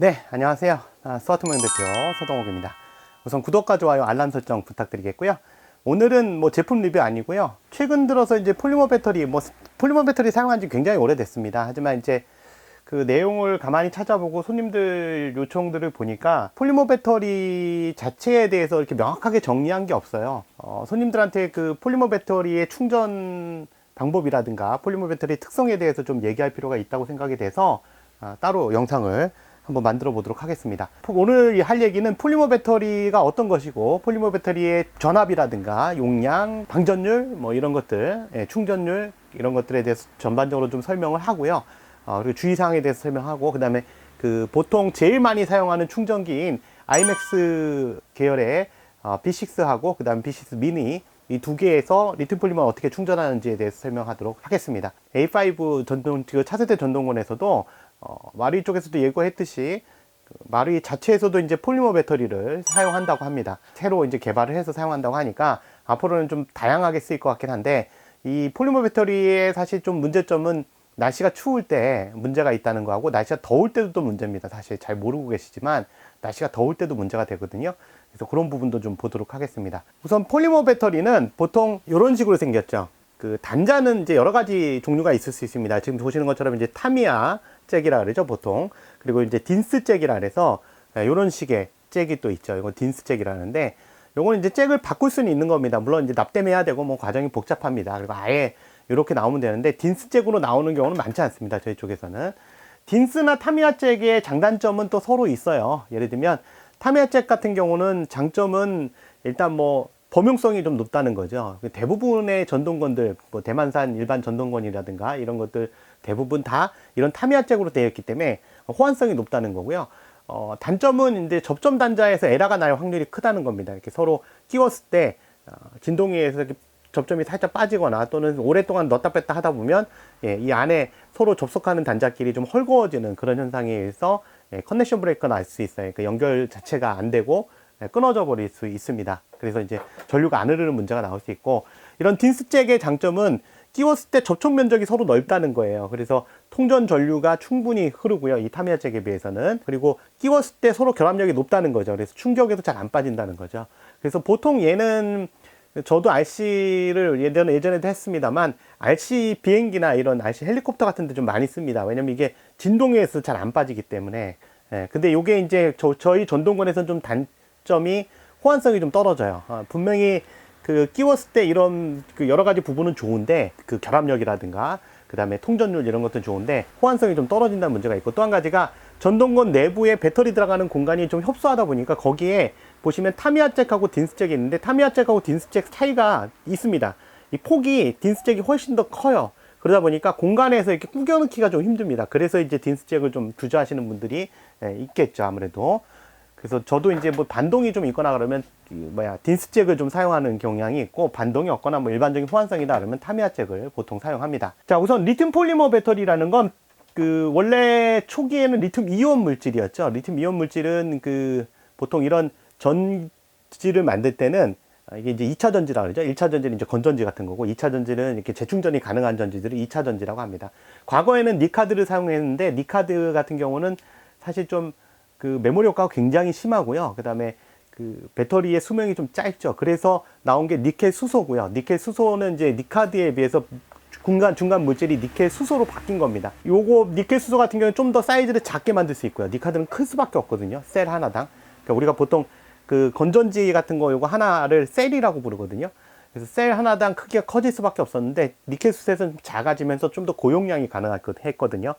네, 안녕하세요. 아, 스와트모형 대표 서동욱입니다. 우선 구독과 좋아요, 알람 설정 부탁드리겠고요. 오늘은 뭐 제품 리뷰 아니고요. 최근 들어서 이제 폴리머 배터리, 뭐 폴리머 배터리 사용한 지 굉장히 오래됐습니다. 하지만 이제 그 내용을 가만히 찾아보고 손님들 요청들을 보니까 폴리머 배터리 자체에 대해서 이렇게 명확하게 정리한 게 없어요. 어, 손님들한테 그 폴리머 배터리의 충전 방법이라든가 폴리머 배터리 특성에 대해서 좀 얘기할 필요가 있다고 생각이 돼서 아, 따로 영상을 한번 만들어 보도록 하겠습니다. 오늘 할 얘기는 폴리머 배터리가 어떤 것이고 폴리머 배터리의 전압이라든가 용량, 방전율 뭐 이런 것들, 예, 충전율 이런 것들에 대해서 전반적으로 좀 설명을 하고요. 어, 그리고 주의사항에 대해서 설명하고 그 다음에 그 보통 제일 많이 사용하는 충전기인 IMAX 계열의 어, B6하고 그 다음 B6 미니 이 두 개에서 리튬 폴리머 어떻게 충전하는지에 대해서 설명하도록 하겠습니다. A5 전동 그 차세대 전동권에서도 어, 마루이 쪽에서도 예고했듯이 그 마루이 자체에서도 이제 폴리머 배터리를 사용한다고 합니다. 새로 이제 개발을 해서 사용한다고 하니까 앞으로는 좀 다양하게 쓰일 것 같긴 한데 이 폴리머 배터리의 사실 좀 문제점은 날씨가 추울 때 문제가 있다는 거하고 날씨가 더울 때도 또 문제입니다. 사실 잘 모르고 계시지만 날씨가 더울 때도 문제가 되거든요. 그래서 그런 부분도 좀 보도록 하겠습니다. 우선 폴리머 배터리는 보통 이런 식으로 생겼죠. 그 단자는 이제 여러 가지 종류가 있을 수 있습니다. 지금 보시는 것처럼 이제 타미야 잭이라 그러죠, 보통. 그리고 이제 딘스 잭이라 그래서 이런 식의 잭이 또 있죠. 이건 딘스 잭이라는데 요거는 이제 잭을 바꿀 수는 있는 겁니다. 물론 이제 납땜해야 되고 뭐 과정이 복잡합니다. 그리고 아예 이렇게 나오면 되는데 딘스 잭으로 나오는 경우는 많지 않습니다. 저희 쪽에서는. 딘스나 타미야 잭의 장단점은 또 서로 있어요. 예를 들면 타미야 잭 같은 경우는 장점은 일단 뭐 범용성이 좀 높다는 거죠. 대부분의 전동건들, 뭐 대만산 일반 전동건이라든가 이런 것들 대부분 다 이런 타미야 잭으로 되어 있기 때문에 호환성이 높다는 거고요. 어, 단점은 이제 접점 단자에서 에러가 날 확률이 크다는 겁니다. 이렇게 서로 끼웠을 때 어, 진동위에서 이렇게 접점이 살짝 빠지거나 또는 오랫동안 넣었다 뺐다 하다 보면 예, 이 안에 서로 접속하는 단자끼리 좀 헐거워지는 그런 현상에 의해서 예, 커넥션 브레이크가 날 수 있어요. 그 연결 자체가 안 되고 예, 끊어져 버릴 수 있습니다. 그래서 이제 전류가 안 흐르는 문제가 나올 수 있고 이런 딘스잭의 장점은 끼웠을 때 접촉 면적이 서로 넓다는 거예요. 그래서 통전 전류가 충분히 흐르고요. 이 타미야 잭에 비해서는. 그리고 끼웠을 때 서로 결합력이 높다는 거죠. 그래서 충격에도 잘 안 빠진다는 거죠. 그래서 보통 얘는 저도 RC를 예전에, 예전에도 했습니다만 RC 비행기나 이런 RC 헬리콥터 같은 데 좀 많이 씁니다. 왜냐면 이게 진동에 서 잘 안 빠지기 때문에. 예, 근데 이게 이제 저, 저희 전동권에서는 좀 단점이 호환성이 좀 떨어져요. 어, 분명히 그 끼웠을 때 이런 그 여러 가지 부분은 좋은데 그 결합력이라든가 그 다음에 통전율 이런 것도 좋은데 호환성이 좀 떨어진다는 문제가 있고 또 한 가지가 전동건 내부에 배터리 들어가는 공간이 좀 협소하다 보니까 거기에 보시면 타미야 잭하고 딘스 잭이 있는데 타미야 잭하고 딘스 잭 차이가 있습니다. 이 폭이 딘스 잭이 훨씬 더 커요. 그러다 보니까 공간에서 이렇게 꾸겨 넣기가 좀 힘듭니다. 그래서 이제 딘스 잭을 좀 주저하시는 분들이 예, 있겠죠, 아무래도. 그래서 저도 이제 뭐 반동이 좀 있거나 그러면 그 뭐야 딘스 잭을 좀 사용하는 경향이 있고 반동이 없거나 뭐 일반적인 호환성이다 그러면 타미야 잭을 보통 사용합니다. 자 우선 리튬 폴리머 배터리라는 건 그 원래 초기에는 리튬 이온 물질이었죠. 리튬 이온 물질은 그 보통 이런 전지를 만들 때는 이게 이제 2차 전지라 그러죠. 1차 전지는 이제 건전지 같은 거고 2차 전지는 이렇게 재충전이 가능한 전지들을 2차 전지라고 합니다. 과거에는 니카드를 사용했는데 니카드 같은 경우는 사실 좀 그 메모리 효과가 굉장히 심하고요. 그 다음에 그 배터리의 수명이 좀 짧죠. 그래서 나온 게 니켈 수소고요. 니켈 수소는 이제 니카드에 비해서 중간 중간 물질이 니켈 수소로 바뀐 겁니다. 요거 니켈 수소 같은 경우는 좀 더 사이즈를 작게 만들 수 있고요. 니카드는 클 수밖에 없거든요. 셀 하나당. 그러니까 우리가 보통 그 건전지 같은 거 요거 하나를 셀이라고 부르거든요. 그래서 셀 하나당 크기가 커질 수밖에 없었는데 니켈 수소에서는 작아지면서 좀 더 고용량이 가능했거든요.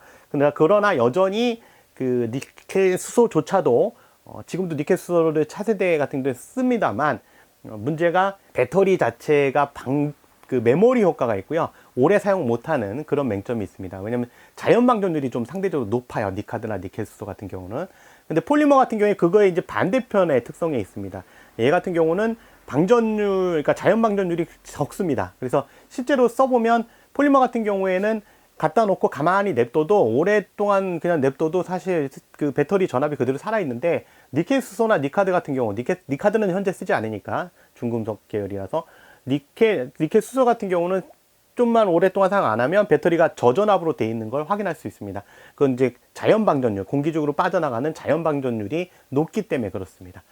그러나 여전히 그 니켈 수소조차도 어, 지금도 니켈 수소를 차세대 같은 데 씁니다만 어, 문제가 배터리 자체가 방, 그 메모리 효과가 있고요. 오래 사용 못하는 그런 맹점이 있습니다. 왜냐면 자연 방전율이 좀 상대적으로 높아요. 니카드나 니켈 수소 같은 경우는. 근데 폴리머 같은 경우에 그거에 이제 반대편의 특성이 있습니다. 얘 같은 경우는 방전율, 그러니까 자연 방전율이 적습니다. 그래서 실제로 써보면 폴리머 같은 경우에는 갖다 놓고 가만히 냅둬도 오랫동안 그냥 냅둬도 사실 그 배터리 전압이 그대로 살아있는데 니켈 수소나 니카드 같은 경우 니켈, 니카드는 현재 쓰지 않으니까 중금속 계열이라서 니켈, 니켈 수소 같은 경우는 좀만 오랫동안 사용 안 하면 배터리가 저전압으로 돼 있는 걸 확인할 수 있습니다. 그건 이제 자연 방전율, 공기적으로 빠져나가는 자연 방전율이 높기 때문에 그렇습니다.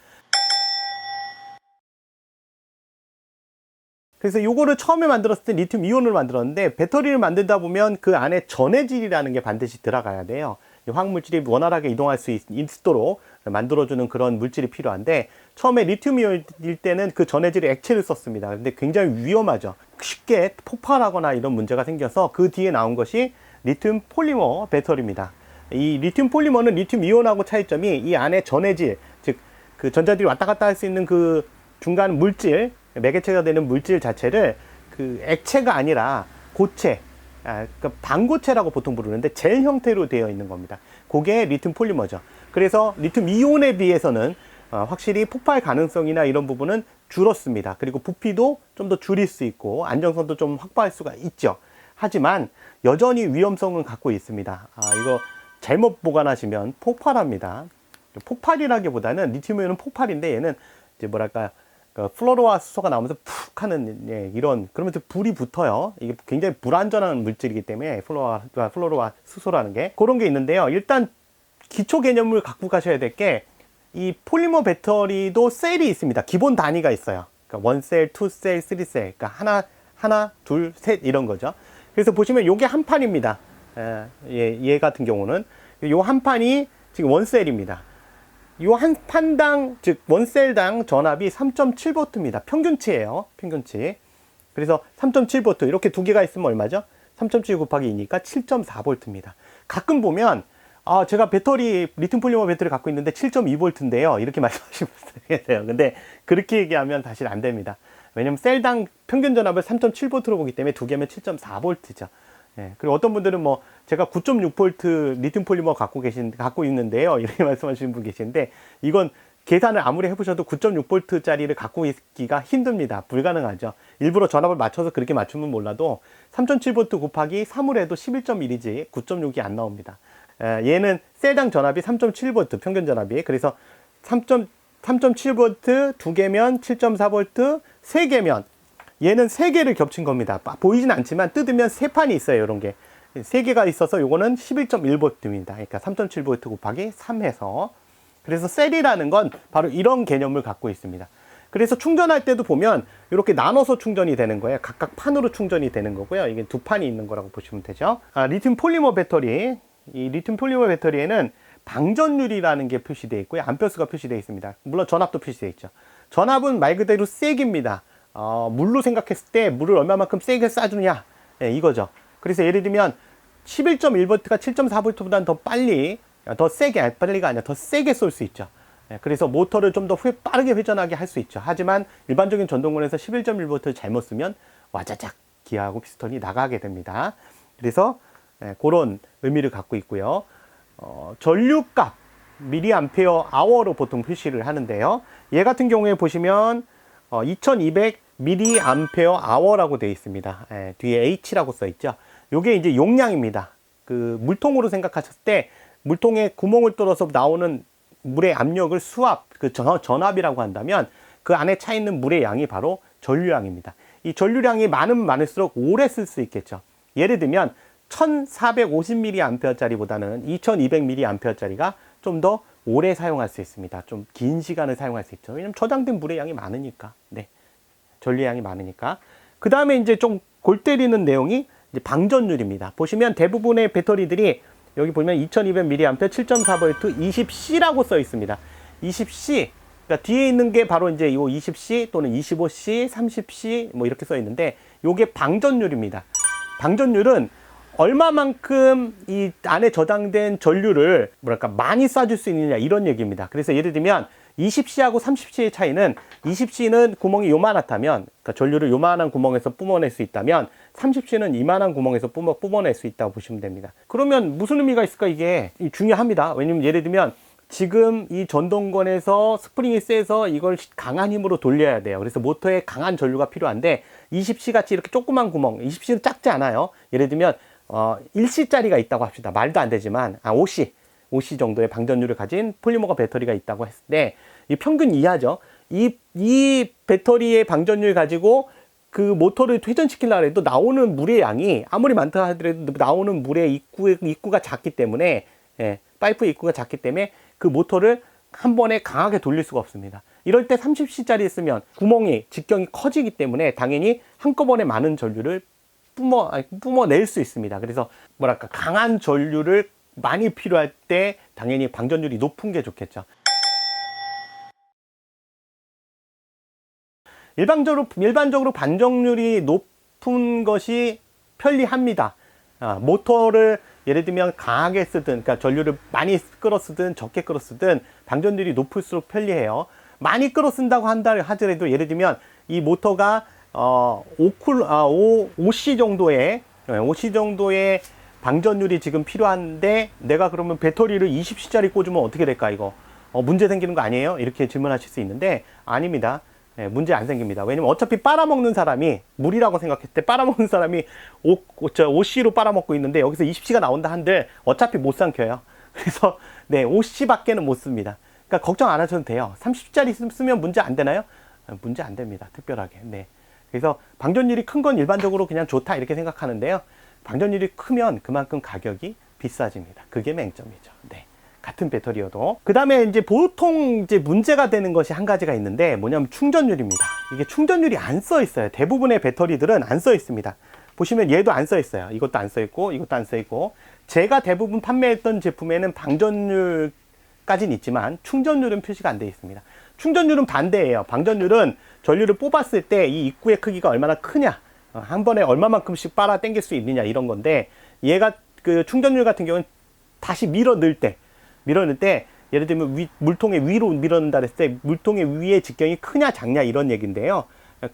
그래서 요거를 처음에 만들었을 때 리튬 이온을 만들었는데 배터리를 만들다 보면 그 안에 전해질이라는 게 반드시 들어가야 돼요. 이 화학물질이 원활하게 이동할 수 있, 있도록 만들어주는 그런 물질이 필요한데 처음에 리튬 이온일 때는 그 전해질의 액체를 썼습니다. 근데 굉장히 위험하죠. 쉽게 폭발하거나 이런 문제가 생겨서 그 뒤에 나온 것이 리튬 폴리머 배터리입니다. 이 리튬 폴리머는 리튬 이온하고 차이점이 이 안에 전해질, 즉 그 전자들이 왔다 갔다 할 수 있는 그 중간 물질, 매개체가 되는 물질 자체를 그 액체가 아니라 고체, 아, 그 반고체라고 보통 부르는데 젤 형태로 되어 있는 겁니다. 그게 리튬 폴리머죠. 그래서 리튬 이온에 비해서는 어, 확실히 폭발 가능성이나 이런 부분은 줄었습니다. 그리고 부피도 좀 더 줄일 수 있고 안정성도 좀 확보할 수가 있죠. 하지만 여전히 위험성은 갖고 있습니다. 아, 이거 잘못 보관하시면 폭발합니다. 폭발이라기보다는 리튬이온은 폭발인데 얘는 이제 뭐랄까 그 플로로와 수소가 나오면서 푹 하는 예, 이런 그러면서 불이 붙어요. 이게 굉장히 불안전한 물질이기 때문에 플로로와 플로로와 수소라는 게 그런 게 있는데요. 일단 기초 개념을 갖고 가셔야 될 게 이 폴리머 배터리도 셀이 있습니다. 기본 단위가 있어요. 그러니까 원셀, 투셀, 쓰리셀. 그러니까 하나, 하나, 둘, 셋 이런 거죠. 그래서 보시면 요게 한 판입니다. 예, 얘, 얘 같은 경우는 요 한 판이 지금 원셀입니다. 요한 판당 즉 원셀당 전압이 3.7V입니다. 평균치예요. 평균치. 그래서 3.7V 이렇게 두 개가 있으면 얼마죠? 3.7 곱하기 2니까 7.4V입니다. 가끔 보면 아, 제가 배터리, 리튬 폴리머 배터리 갖고 있는데 7.2V인데요. 이렇게 말씀하시면 되세요. 근데 그렇게 얘기하면 사실 안 됩니다. 왜냐면 셀당 평균 전압을 3.7V로 보기 때문에 두 개면 7.4V죠. 예, 그리고 어떤 분들은 뭐 제가 9.6V 리튬 폴리머 갖고 계신 갖고 있는데요. 이렇게 말씀하시는 분 계시는데 이건 계산을 아무리 해보셔도 9.6V짜리를 갖고 있기가 힘듭니다. 불가능하죠. 일부러 전압을 맞춰서 그렇게 맞추면 몰라도 3.7V 곱하기 3을 해도 11.1이지 9.6이 안 나옵니다. 에, 얘는 셀당 전압이 3.7V 평균 전압이. 그래서 3. 3.7V 두 개면 7.4V 세 개면 얘는 세 개를 겹친 겁니다. 보이진 않지만 뜯으면 세 판이 있어요. 이런 게. 세 개가 있어서 요거는 11.1V입니다. 그러니까 3.7V 곱하기 3 해서. 그래서 셀이라는 건 바로 이런 개념을 갖고 있습니다. 그래서 충전할 때도 보면 이렇게 나눠서 충전이 되는 거예요. 각각 판으로 충전이 되는 거고요. 이게 두 판이 있는 거라고 보시면 되죠. 아, 리튬 폴리머 배터리. 이 리튬 폴리머 배터리에는 방전율이라는 게 표시되어 있고요. 암페어수가 표시되어 있습니다. 물론 전압도 표시되어 있죠. 전압은 말 그대로 세기입니다. 어, 물로 생각했을 때 물을 얼마만큼 세게 쏴주느냐 예, 이거죠. 그래서 예를 들면 11.1V가 7.4V보다는 더 빨리 더 세게 빨리가 아니라 더 세게 쏠 수 있죠. 예, 그래서 모터를 좀 더 빠르게 회전하게 할 수 있죠. 하지만 일반적인 전동권에서 11.1V를 잘못 쓰면 와자작 기아하고 피스톤이 나가게 됩니다. 그래서 예, 그런 의미를 갖고 있고요. 어, 전류값 미리암페어 아워로 보통 표시를 하는데요. 얘 같은 경우에 보시면 어, 2200 미리암페어 아워라고 되어 있습니다. 예, 뒤에 H라고 써 있죠. 요게 이제 용량입니다. 그 물통으로 생각하셨을 때 물통에 구멍을 뚫어서 나오는 물의 압력을 수압, 그 전, 전압이라고 한다면 그 안에 차 있는 물의 양이 바로 전류량입니다. 이 전류량이 많으면 많을수록 오래 쓸 수 있겠죠. 예를 들면 1450mAh짜리보다는 2200mAh짜리가 좀 더 오래 사용할 수 있습니다. 좀 긴 시간을 사용할 수 있죠. 왜냐면 저장된 물의 양이 많으니까. 네. 전류량이 많으니까. 그 다음에 이제 좀 골 때리는 내용이 방전율입니다. 보시면 대부분의 배터리들이 여기 보면 2200mAh 7.4V 20C라고 써 있습니다. 20C. 그러니까 뒤에 있는 게 바로 이제 이 20C 또는 25C, 30C 뭐 이렇게 써 있는데 요게 방전율입니다. 방전율은 얼마만큼 이 안에 저장된 전류를 뭐랄까 많이 쏴줄 수 있느냐 이런 얘기입니다. 그래서 예를 들면 20C하고 30C의 차이는 20C는 구멍이 요만하다면 그러니까 전류를 요만한 구멍에서 뿜어낼 수 있다면 30C는 이만한 구멍에서 뿜어, 뿜어낼 수 있다고 보시면 됩니다. 그러면 무슨 의미가 있을까 이게 중요합니다. 왜냐면 예를 들면 지금 이 전동건에서 스프링이 세서 이걸 강한 힘으로 돌려야 돼요. 그래서 모터에 강한 전류가 필요한데 20C 같이 이렇게 조그만 구멍, 20C는 작지 않아요. 예를 들면 어, 1C짜리가 있다고 합시다. 말도 안 되지만 아 5C 5C 정도의 방전율을 가진 폴리머가 배터리가 있다고 했을 때, 이 평균 이하죠. 이, 이 배터리의 방전율 가지고 그 모터를 회전시키려고 해도 나오는 물의 양이 아무리 많다 하더라도 나오는 물의 입구, 입구가 작기 때문에 예, 파이프 입구가 작기 때문에 그 모터를 한 번에 강하게 돌릴 수가 없습니다. 이럴 때 30C짜리 쓰면 구멍이 직경이 커지기 때문에 당연히 한꺼번에 많은 전류를 뿜어 아니, 뿜어낼 수 있습니다. 그래서 뭐랄까 강한 전류를 많이 필요할 때 당연히 방전율이 높은 게 좋겠죠. 일반적으로 일반적으로 반전율이 높은 것이 편리합니다. 아, 모터를 예를 들면 강하게 쓰든, 그러니까 전류를 많이 끌어 쓰든 적게 끌어 쓰든 방전율이 높을수록 편리해요. 많이 끌어 쓴다고 한다 하더라도 예를 들면 이 모터가 어 5쿨 아 5, 5C 정도의 5C 정도의 방전율이 지금 필요한데 내가 그러면 배터리를 20C짜리 꽂으면 어떻게 될까 이거 어, 문제 생기는 거 아니에요? 이렇게 질문하실 수 있는데 아닙니다. 예, 문제 안 생깁니다. 왜냐면 어차피 빨아먹는 사람이 물이라고 생각했을 때 빨아먹는 사람이 5, 5C로 빨아먹고 있는데 여기서 20C가 나온다 한들 어차피 못 삼켜요. 그래서 네 5C밖에는 못 씁니다. 그러니까 걱정 안 하셔도 돼요. 30짜리 쓰면 문제 안 되나요? 아, 문제 안 됩니다. 특별하게. 네. 그래서 방전율이 큰 건 일반적으로 그냥 좋다 이렇게 생각하는데요. 방전율이 크면 그만큼 가격이 비싸집니다. 그게 맹점이죠. 네. 같은 배터리여도. 그 다음에 이제 보통 이제 문제가 되는 것이 한 가지가 있는데 뭐냐면 충전율입니다. 이게 충전율이 안 써 있어요. 대부분의 배터리들은 안 써 있습니다. 보시면 얘도 안 써 있어요. 이것도 안 써 있고 이것도 안 써 있고 제가 대부분 판매했던 제품에는 방전율까지는 있지만 충전율은 표시가 안 되어 있습니다. 충전율은 반대예요. 방전율은 전류를 뽑았을 때 이 입구의 크기가 얼마나 크냐, 어, 한 번에 얼마만큼씩 빨아 당길 수 있느냐 이런 건데 얘가 그 충전율 같은 경우는 다시 밀어 넣을 때, 밀어 넣을 때 예를 들면 위, 물통의 위로 밀어 넣는다 그랬을 때 물통의 위의 직경이 크냐 작냐 이런 얘기인데요.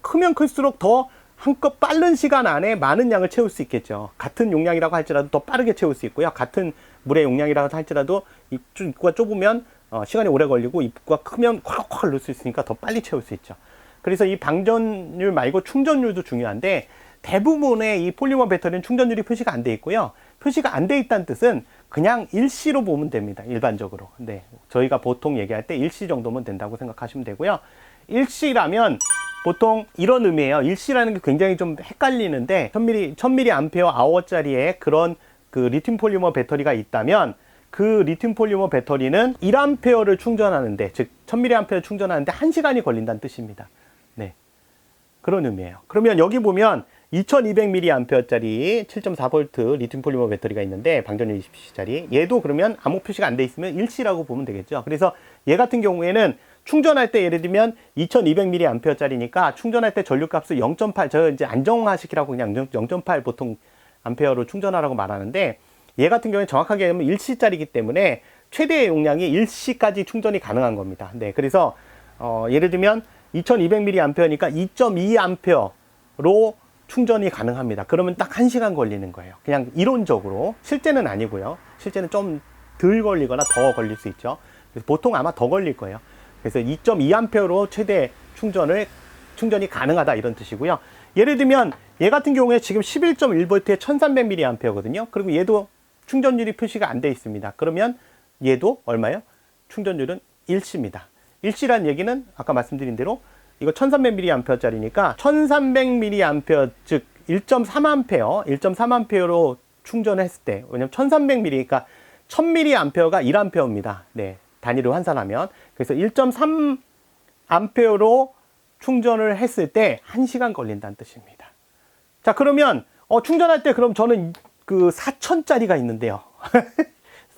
크면 클수록 더 한껏 빠른 시간 안에 많은 양을 채울 수 있겠죠. 같은 용량이라고 할지라도 더 빠르게 채울 수 있고요. 같은 물의 용량이라고 할지라도 입구가 좁으면 어, 시간이 오래 걸리고 입구가 크면 콱콱 넣을 수 있으니까 더 빨리 채울 수 있죠. 그래서 이 방전율 말고 충전율도 중요한데 대부분의 이 폴리머 배터리는 충전율이 표시가 안 돼 있고요. 표시가 안 돼 있다는 뜻은 그냥 일시로 보면 됩니다. 일반적으로. 네. 저희가 보통 얘기할 때 일시 정도면 된다고 생각하시면 되고요. 일시라면 보통 이런 의미예요. 일시라는 게 굉장히 좀 헷갈리는데 1000mAh 1000mAh짜리의 그런 그 리튬 폴리머 배터리가 있다면 그 리튬 폴리머 배터리는 1A를 충전하는데 즉 1000mAh 충전하는데 1시간이 걸린다는 뜻입니다. 네. 그런 의미예요. 그러면 여기 보면 2200mAh짜리 7.4V 리튬 폴리머 배터리가 있는데 방전율 20C짜리 얘도 그러면 아무 표시가 안 돼 있으면 일시라고 보면 되겠죠. 그래서 얘 같은 경우에는 충전할 때 예를 들면 2200mAh짜리니까 충전할 때 전류값을 0.8, 저 이제 안정화시키라고 그냥 0.8 보통 암페어로 충전하라고 말하는데 얘 같은 경우에 정확하게 하면 1C짜리이기 때문에 최대 용량이 1C까지 충전이 가능한 겁니다. 네, 그래서 어, 예를 들면 2200mAh니까 2.2A로 충전이 가능합니다. 그러면 딱 1시간 걸리는 거예요. 그냥 이론적으로. 실제는 아니고요. 실제는 좀 덜 걸리거나 더 걸릴 수 있죠. 그래서 보통 아마 더 걸릴 거예요. 그래서 2.2A로 최대 충전을 충전이 가능하다 이런 뜻이고요. 예를 들면 얘 같은 경우에 지금 11.1V에 1300mAh거든요. 그리고 얘도 충전율이 표시가 안 돼 있습니다. 그러면 얘도 얼마요? 충전율은 1C입니다. 1C란 얘기는 아까 말씀드린 대로 이거 1300mAh짜리니까 1300mAh 즉 1.3A, 1.3A로 충전했을 때 왜냐면 1300mAh니까 1000mAh가 1A입니다. 네. 단위로 환산하면 그래서 1.3A로 충전을 했을 때 1시간 걸린다는 뜻입니다. 자, 그러면 어, 충전할 때 그럼 저는 그 4천짜리가 있는데요.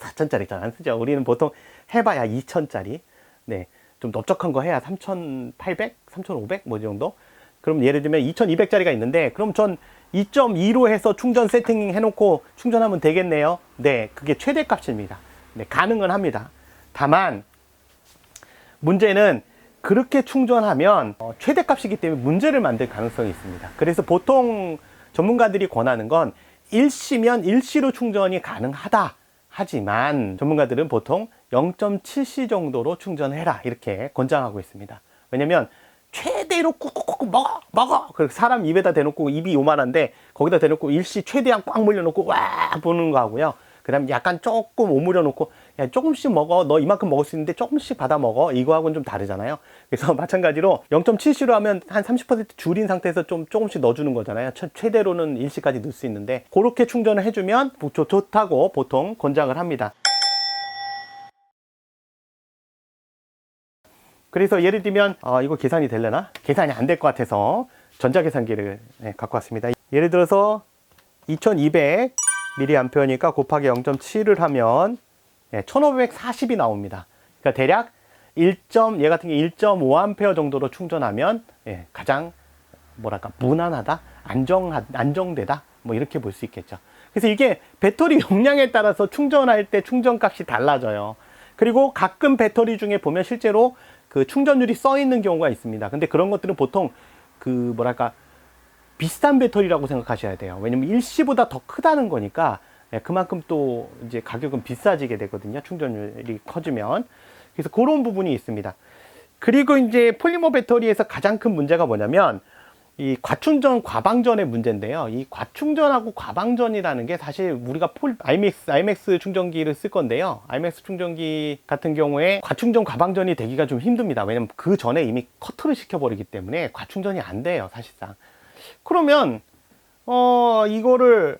4천짜리 잘 안 쓰죠. 우리는 보통 해봐야 2천짜리. 네. 좀 넓적한 거 해야 3,800, 3,500뭐 정도? 그럼 예를 들면 2,200짜리가 있는데 그럼 전 2.2로 해서 충전 세팅 해놓고 충전하면 되겠네요. 네, 그게 최대 값입니다. 네, 가능은 합니다. 다만 문제는 그렇게 충전하면 어, 최대 값이기 때문에 문제를 만들 가능성이 있습니다. 그래서 보통 전문가들이 권하는 건 일시면 일시로 충전이 가능하다. 하지만 전문가들은 보통 0.7C 정도로 충전해라 이렇게 권장하고 있습니다. 왜냐면 최대로 꾹꾹꾹 먹어 먹어 그 사람 입에다 대놓고 입이 요만한데 거기다 대놓고 일시 최대한 꽉 물려놓고 와 보는 거 하고요. 그다음 약간 조금 오므려 놓고 야, 조금씩 먹어. 너 이만큼 먹을 수 있는데 조금씩 받아 먹어. 이거하고는 좀 다르잖아요. 그래서 마찬가지로 0.7C로 하면 한 30% 줄인 상태에서 좀 조금씩 넣어주는 거잖아요. 최- 최대로는 1C까지 넣을 수 있는데 그렇게 충전을 해주면 좋다고 보통 권장을 합니다. 그래서 예를 들면 어, 이거 계산이 되려나? 계산이 안 될 것 같아서 전자계산기를 네, 갖고 왔습니다. 예를 들어서 2200mAh니까 곱하기 0.7을 하면 예, 1540이 나옵니다. 그러니까 대략 1. 얘 같은 게 1.5A 정도로 충전하면 예, 가장 뭐랄까 무난하다, 안정 안정되다, 뭐 이렇게 볼 수 있겠죠. 그래서 이게 배터리 용량에 따라서 충전할 때 충전값이 달라져요. 그리고 가끔 배터리 중에 보면 실제로 그 충전율이 써 있는 경우가 있습니다. 근데 그런 것들은 보통 그 뭐랄까 비싼 배터리라고 생각하셔야 돼요. 왜냐면 일시보다 더 크다는 거니까 예, 그만큼 또 이제 가격은 비싸지게 되거든요. 충전율이 커지면. 그래서 그런 부분이 있습니다. 그리고 이제 폴리머 배터리에서 가장 큰 문제가 뭐냐면 이 과충전 과방전의 문제인데요. 이 과충전하고 과방전이라는 게 사실 우리가 폴 IMAX IMAX 충전기를 쓸 건데요. IMAX 충전기 같은 경우에 과충전 과방전이 되기가 좀 힘듭니다. 왜냐면 그 전에 이미 커트를 시켜버리기 때문에 과충전이 안 돼요, 사실상. 그러면 어 이거를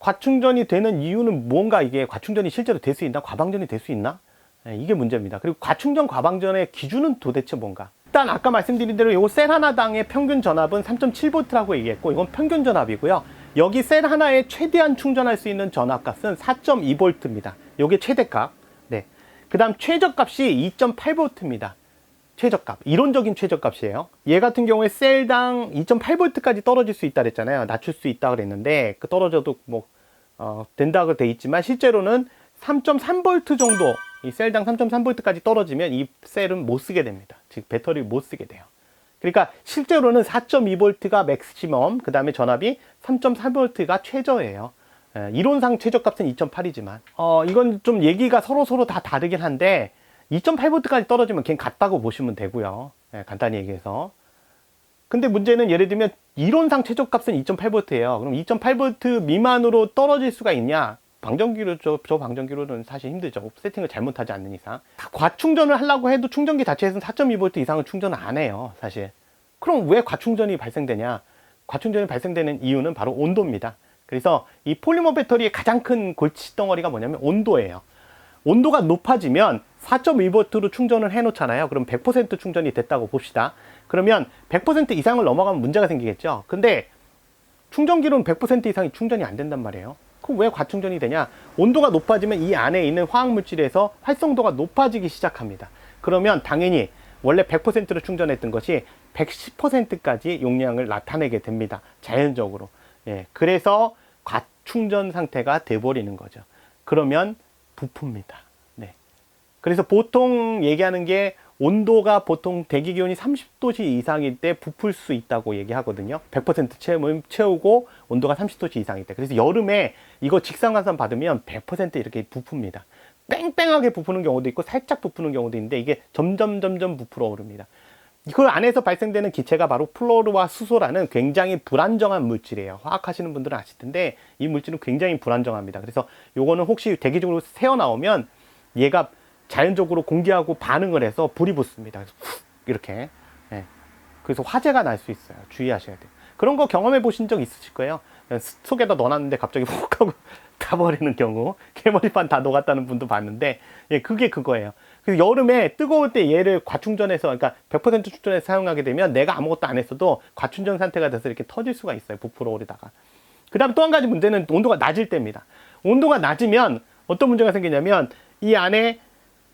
과충전이 되는 이유는 뭔가 이게 과충전이 실제로 될 수 있나? 과방전이 될 수 있나? 예, 이게 문제입니다. 그리고 과충전 과방전의 기준은 도대체 뭔가? 일단 아까 말씀드린 대로 이셀 하나당의 평균 전압은 3.7V라고 얘기했고 이건 평균 전압이고요. 여기 셀 하나에 최대한 충전할 수 있는 전압값은 4.2V입니다. 이게 최대값. 네. 그 다음 최저값이 2.8V입니다. 최저값, 이론적인 최저값이에요. 얘 같은 경우에 셀당 2.8V까지 떨어질 수 있다 그랬잖아요. 낮출 수 있다 그랬는데 그 떨어져도 뭐 어, 된다고 돼 있지만 실제로는 3.3V 정도 이 셀당 3.3V까지 떨어지면 이 셀은 못 쓰게 됩니다. 즉 배터리를 못 쓰게 돼요. 그러니까 실제로는 4.2V가 맥시멈, 그 다음에 전압이 3.3V가 최저예요. 예, 이론상 최저값은 2.8이지만 어, 이건 좀 얘기가 서로 서로 다 다르긴 한데 2.8V까지 떨어지면 그냥 같다고 보시면 되고요. 예, 간단히 얘기해서. 근데 문제는 예를 들면 이론상 최저값은 2.8V예요. 그럼 2.8V 미만으로 떨어질 수가 있냐? 방전기로 저, 저 방전기로는 사실 힘들죠. 세팅을 잘못하지 않는 이상. 과충전을 하려고 해도 충전기 자체에서는 4.2V 이상은 충전을 안 해요. 사실. 그럼 왜 과충전이 발생되냐? 과충전이 발생되는 이유는 바로 온도입니다. 그래서 이 폴리머 배터리의 가장 큰 골칫덩어리가 뭐냐면 온도예요. 온도가 높아지면 4.2V로 충전을 해 놓잖아요. 그럼 100% 충전이 됐다고 봅시다. 그러면 100% 이상을 넘어가면 문제가 생기겠죠. 근데 충전기로는 100% 이상이 충전이 안 된단 말이에요. 그럼 왜 과충전이 되냐? 온도가 높아지면 이 안에 있는 화학 물질에서 활성도가 높아지기 시작합니다. 그러면 당연히 원래 100%로 충전했던 것이 110%까지 용량을 나타내게 됩니다. 자연적으로. 예. 그래서 과충전 상태가 돼버리는 거죠. 그러면 부품입니다. 네. 그래서 보통 얘기하는 게 온도가 보통 대기 기온이 30도씨 이상일 때 부풀 수 있다고 얘기하거든요. 100% 채우면 채우고 온도가 30도씨 이상일 때. 그래서 여름에 이거 직사광선 받으면 100% 이렇게 부풉니다. 뺑뺑하게 부푸는 경우도 있고 살짝 부푸는 경우도 있는데 이게 점점 점점 부풀어 오릅니다. 그 안에서 발생되는 기체가 바로 플로르와 수소라는 굉장히 불안정한 물질이에요. 화학 하시는 분들은 아실 텐데 이 물질은 굉장히 불안정합니다. 그래서 요거는 혹시 대기적으로 새어 나오면 얘가 자연적으로 공기하고 반응을 해서 불이 붙습니다. 그래서 훅 이렇게 예. 그래서 화재가 날 수 있어요. 주의하셔야 돼요. 그런 거 경험해 보신 적 있으실 거예요. 속에다 넣어놨는데 갑자기 훅 하고 타버리는 경우 개머리판 다 녹았다는 분도 봤는데 예, 그게 그거예요. 그래서 여름에 뜨거울 때 얘를 과충전해서 그러니까 100% 충전해서 사용하게 되면 내가 아무것도 안 했어도 과충전 상태가 돼서 이렇게 터질 수가 있어요. 부풀어 오르다가. 그 다음 또 한 가지 문제는 온도가 낮을 때입니다. 온도가 낮으면 어떤 문제가 생기냐면 이 안에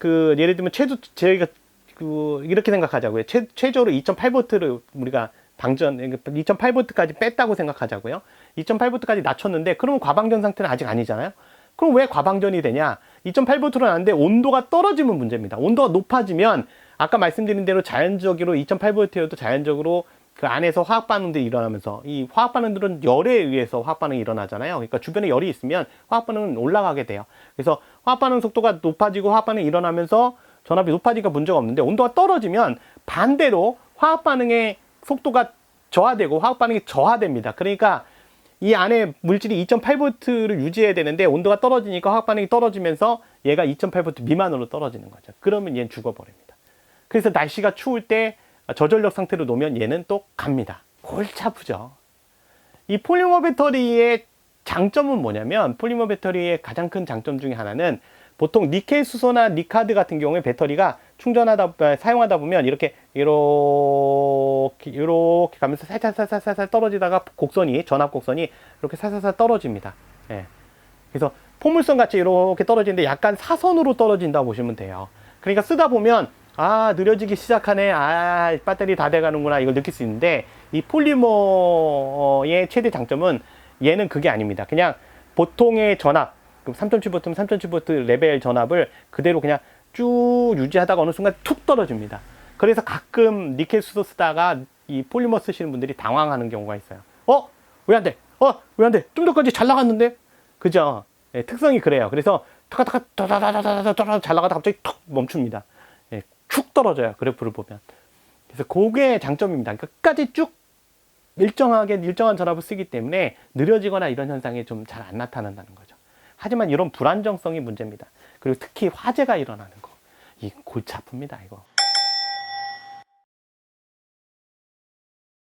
그 예를 들면 최저 저희가 그 이렇게 생각하자고요. 최, 최저로 2.8V를 우리가 방전 2.8V까지 뺐다고 생각하자고요. 2.8V까지 낮췄는데 그러면 과방전 상태는 아직 아니잖아요. 그럼 왜 과방전이 되냐? 2.8V로 나는데 온도가 떨어지면 문제입니다. 온도가 높아지면 아까 말씀드린 대로 자연적으로 2.8V여도 자연적으로 그 안에서 화학 반응들이 일어나면서 이 화학 반응들은 열에 의해서 화학 반응이 일어나잖아요. 그러니까 주변에 열이 있으면 화학 반응은 올라가게 돼요. 그래서 화학 반응 속도가 높아지고 화학 반응이 일어나면서 전압이 높아지니까 문제가 없는데 온도가 떨어지면 반대로 화학 반응의 속도가 저하되고 화학 반응이 저하됩니다. 그러니까 이 안에 물질이 2.8V를 유지해야 되는데 온도가 떨어지니까 화학 반응이 떨어지면서 얘가 2.8V 미만으로 떨어지는 거죠. 그러면 얘는 죽어버립니다. 그래서 날씨가 추울 때 저전력 상태로 놓으면 얘는 또 갑니다. 골치 아프죠. 이 폴리머 배터리의 장점은 뭐냐면 폴리머 배터리의 가장 큰 장점 중에 하나는 보통 니켈 수소나 니카드 같은 경우에 배터리가 충전하다 아, 사용하다 보면 이렇게 이렇게 이렇게 가면서 살살살 살살 떨어지다가 곡선이 전압 곡선이 이렇게 살살살 떨어집니다. 예. 그래서 포물선 같이 이렇게 떨어지는데 약간 사선으로 떨어진다 보시면 돼요. 그러니까 쓰다 보면 아 느려지기 시작하네 아 배터리 다 돼가는구나 이걸 느낄 수 있는데 이 폴리머의 최대 장점은 얘는 그게 아닙니다. 그냥 보통의 전압 3.7V면 3.7V 레벨 전압을 그대로 그냥 쭉 유지하다가 어느 순간 툭 떨어집니다. 그래서 가끔 니켈 수소 쓰다가 이 폴리머 쓰시는 분들이 당황하는 경우가 있어요. 어? 왜 안 돼? 어? 왜 안 돼? 좀 전까지 잘 나갔는데? 그죠? 예, 특성이 그래요. 그래서 타카타카 따다다다다다다 잘 나가다 갑자기 툭 멈춥니다. 예, 쭉 떨어져요. 그래프를 보면. 그래서 그게 장점입니다. 그러니까 끝까지 쭉 일정하게 일정한 전압을 쓰기 때문에 느려지거나 이런 현상이 좀 잘 안 나타난다는 거죠. 하지만 이런 불안정성이 문제입니다. 그리고 특히 화재가 일어나는 거. 이 골치 아픕니다, 이거.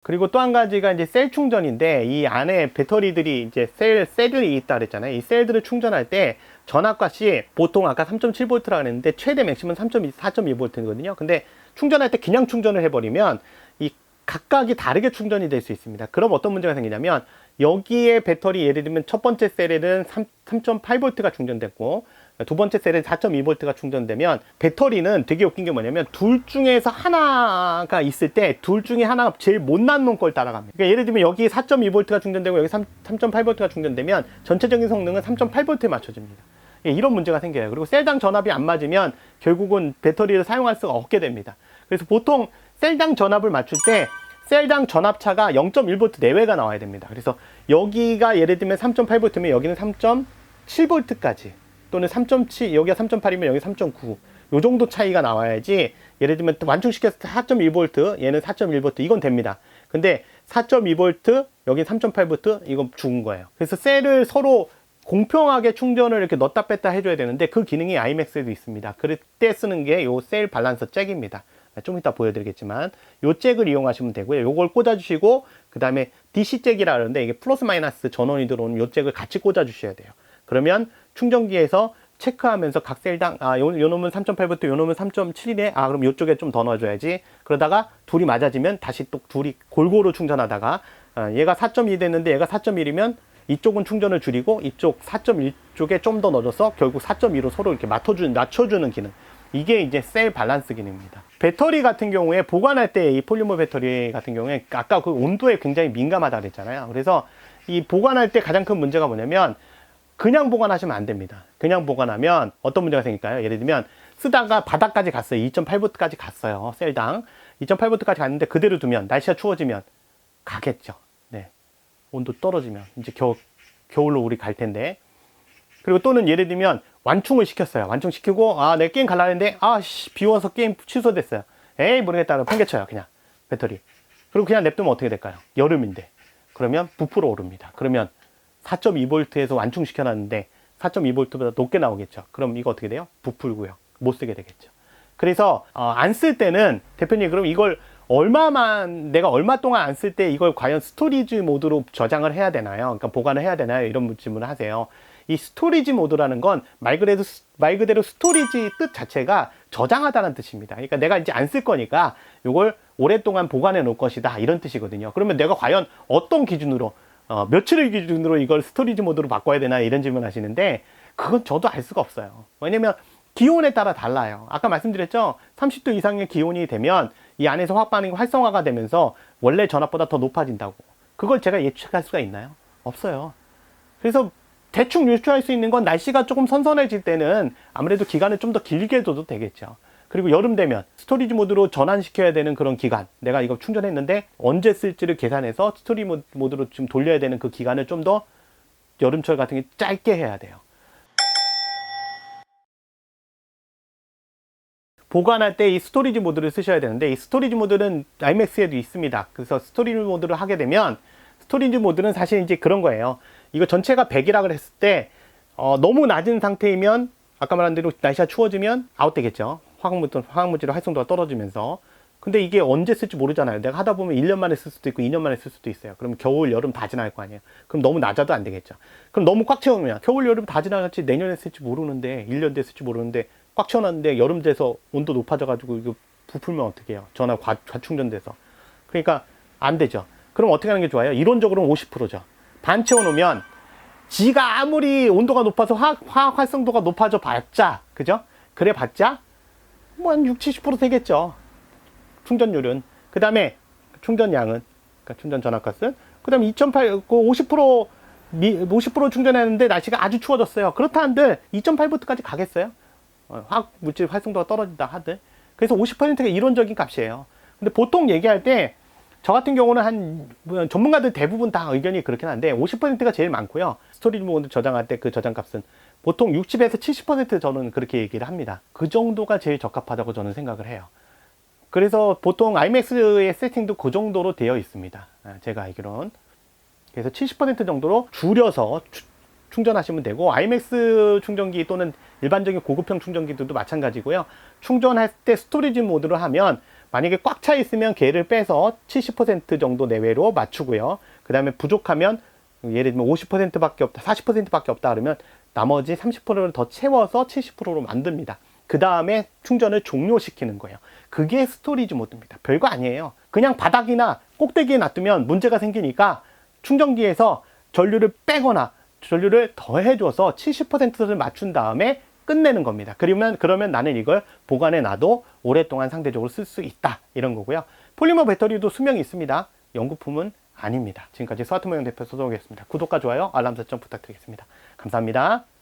그리고 또 한 가지가 이제 셀 충전인데 이 안에 배터리들이 이제 셀, 셀이 있다 그랬잖아요. 이 셀들을 충전할 때 전압값이 보통 아까 3.7V라 그랬는데 최대 맥시멈 3.2, 4.2V거든요. 근데 충전할 때 그냥 충전을 해버리면 이 각각이 다르게 충전이 될 수 있습니다. 그럼 어떤 문제가 생기냐면 여기에 배터리 예를 들면 첫 번째 셀에는 3.8V가 충전됐고 두 번째 셀에 4.2V가 충전되면 배터리는 되게 웃긴 게 뭐냐면 둘 중에서 하나가 있을 때 둘 중에 하나가 제일 못난 놈걸 따라갑니다. 그러니까 예를 들면 여기 4.2V가 충전되고 여기 3.8V가 충전되면 전체적인 성능은 3.8V에 맞춰집니다. 예, 이런 문제가 생겨요. 그리고 셀당 전압이 안 맞으면 결국은 배터리를 사용할 수가 없게 됩니다. 그래서 보통 셀당 전압을 맞출 때 셀당 전압차가 0.1V 내외가 나와야 됩니다. 그래서 여기가 예를 들면 3.8V면 여기는 3.7V까지 또는 3.7 여기가 3.8이면 여기 3.9. 요 정도 차이가 나와야지 예를 들면 완충시켰을 때 4.2V 얘는 4.1V 이건 됩니다. 근데 4.2V 여기 3.8V 이건 죽은 거예요. 그래서 셀을 서로 공평하게 충전을 이렇게 넣었다 뺐다 해줘야 되는데 그 기능이 iMax에도 있습니다. 그럴 때 쓰는 게요셀 밸런서 잭입니다. 좀 이따 보여드리겠지만 요 잭을 이용하시면 되고요. 요걸 꽂아주시고 그 다음에 DC 잭이라 그러는데 이게 플러스 마이너스 전원이 들어오는 요 잭을 같이 꽂아주셔야 돼요. 그러면 충전기에서 체크하면서 각 셀당 아 요, 요 놈은 3.8V 요 놈은 3.7이네 아 그럼 요쪽에 좀 더 넣어줘야지 그러다가 둘이 맞아지면 다시 또 둘이 골고루 충전하다가 아, 얘가 4.2 됐는데 얘가 4.1이면 이쪽은 충전을 줄이고 이쪽 4.1 쪽에 좀 더 넣어줘서 결국 4.2로 서로 이렇게 맞춰주는 낮춰주는 기능 이게 이제 셀 밸런스 기능입니다. 배터리 같은 경우에 보관할 때 이 폴리머 배터리 같은 경우에 아까 그 온도에 굉장히 민감하다 그랬잖아요. 그래서 이 보관할 때 가장 큰 문제가 뭐냐면 그냥 보관하시면 안 됩니다. 그냥 보관하면 어떤 문제가 생길까요? 예를 들면 쓰다가 바닥까지 갔어요. 2.8V까지 갔어요. 셀당 2.8V까지 갔는데 그대로 두면 날씨가 추워지면 가겠죠. 네. 온도 떨어지면 이제 겨, 겨울로 우리 갈 텐데 그리고 또는 예를 들면 완충을 시켰어요. 완충시키고 아, 내 게임 갈라 했는데 아, 씨, 비워서 게임 취소됐어요. 에이, 모르겠다. 팽개쳐요. 그냥 배터리. 그리고 그냥 냅두면 어떻게 될까요? 여름인데. 그러면 부풀어 오릅니다. 그러면 4.2V에서 완충시켜 놨는데 4.2V보다 높게 나오겠죠. 그럼 이거 어떻게 돼요? 부풀고요. 못 쓰게 되겠죠. 그래서 어, 안 쓸 때는 대표님 그럼 이걸 얼마만 내가 얼마 동안 안 쓸 때 이걸 과연 스토리지 모드로 저장을 해야 되나요? 그러니까 보관을 해야 되나요? 이런 질문을 하세요. 이 스토리지 모드라는 건 말 그대로 말 그대로 스토리지 뜻 자체가 저장하다는 뜻입니다. 그러니까 내가 이제 안 쓸 거니까 이걸 오랫동안 보관해 놓을 것이다 이런 뜻이거든요. 그러면 내가 과연 어떤 기준으로 어, 며칠을 기준으로 이걸 스토리지 모드로 바꿔야 되나 이런 질문 하시는데 그건 저도 알 수가 없어요. 왜냐면 기온에 따라 달라요. 아까 말씀드렸죠? 30도 이상의 기온이 되면 이 안에서 화학 반응이 활성화가 되면서 원래 전압보다 더 높아진다고. 그걸 제가 예측할 수가 있나요? 없어요. 그래서 대충 유추할 수 있는 건 날씨가 조금 선선해질 때는 아무래도 기간을 좀 더 길게 둬도 되겠죠. 그리고 여름 되면 스토리지 모드로 전환시켜야 되는 그런 기간 내가 이거 충전했는데 언제 쓸지를 계산해서 스토리 모드로 좀 돌려야 되는 그 기간을 좀 더 여름철 같은 게 짧게 해야 돼요 보관할 때 이 스토리지 모드를 쓰셔야 되는데 이 스토리지 모드는 iMax에도 있습니다 그래서 스토리지 모드를 하게 되면 스토리지 모드는 사실 이제 그런 거예요 이거 전체가 100이라 그랬을 때 어, 너무 낮은 상태이면 아까 말한 대로 날씨가 추워지면 아웃되겠죠. 화학물질, 화학물질의 활성도가 떨어지면서. 근데 이게 언제 쓸지 모르잖아요. 내가 하다 보면 1년 만에 쓸 수도 있고 2년 만에 쓸 수도 있어요. 그럼 겨울, 여름 다 지나갈 거 아니에요. 그럼 너무 낮아도 안 되겠죠. 그럼 너무 꽉 채우면 겨울, 여름 다 지나갈지 내년에 쓸지 모르는데 1년 뒤에 쓸지 모르는데 꽉 채워놨는데 여름 돼서 온도 높아져가지고 이거 부풀면 어떻게 해요? 전화 과, 과충전돼서. 그러니까 안 되죠. 그럼 어떻게 하는 게 좋아요? 이론적으로는 50%죠. 반 채워놓으면 지가 아무리 온도가 높아서 화학, 화학 활성도가 높아져 봤자, 그죠? 그래 봤자, 뭐 한 60, 70% 되겠죠. 충전율은. 그 다음에 충전량은, 그러니까 충전 전압값은. 그 다음에 2008, 그 50%, 미, 50% 충전했는데 날씨가 아주 추워졌어요. 그렇다 한들 2.8V까지 가겠어요? 어, 화학 물질 활성도가 떨어진다 하들. 그래서 50%가 이론적인 값이에요. 근데 보통 얘기할 때, 저 같은 경우는 한 뭐, 전문가들 대부분 다 의견이 그렇긴 한데 50%가 제일 많고요. 스토리지 모드 저장할 때 그 저장 값은 보통 60에서 70% 저는 그렇게 얘기를 합니다. 그 정도가 제일 적합하다고 저는 생각을 해요. 그래서 보통 iMax의 세팅도 그 정도로 되어 있습니다. 아, 제가 알기론. 그래서 70% 정도로 줄여서 추- 충전하시면 되고 iMax 충전기 또는 일반적인 고급형 충전기들도 마찬가지고요. 충전할 때 스토리지 모드로 하면 만약에 꽉 차 있으면 걔를 빼서 70% 정도 내외로 맞추고요. 그 다음에 부족하면 예를 들면 50%밖에 없다, 40%밖에 없다 그러면 나머지 30%를 더 채워서 70%로 만듭니다. 그 다음에 충전을 종료시키는 거예요. 그게 스토리지 모드입니다. 별거 아니에요. 그냥 바닥이나 꼭대기에 놔두면 문제가 생기니까 충전기에서 전류를 빼거나 전류를 더해줘서 70%를 맞춘 다음에 끝내는 겁니다. 그러면 그러면 나는 이걸 보관해 놔도 오랫동안 상대적으로 쓸 수 있다 이런 거고요. 폴리머 배터리도 수명이 있습니다. 연구품은 아닙니다. 지금까지 스마트 모형 대표 소동이었습니다. 구독과 좋아요, 알람 설정 부탁드리겠습니다. 감사합니다.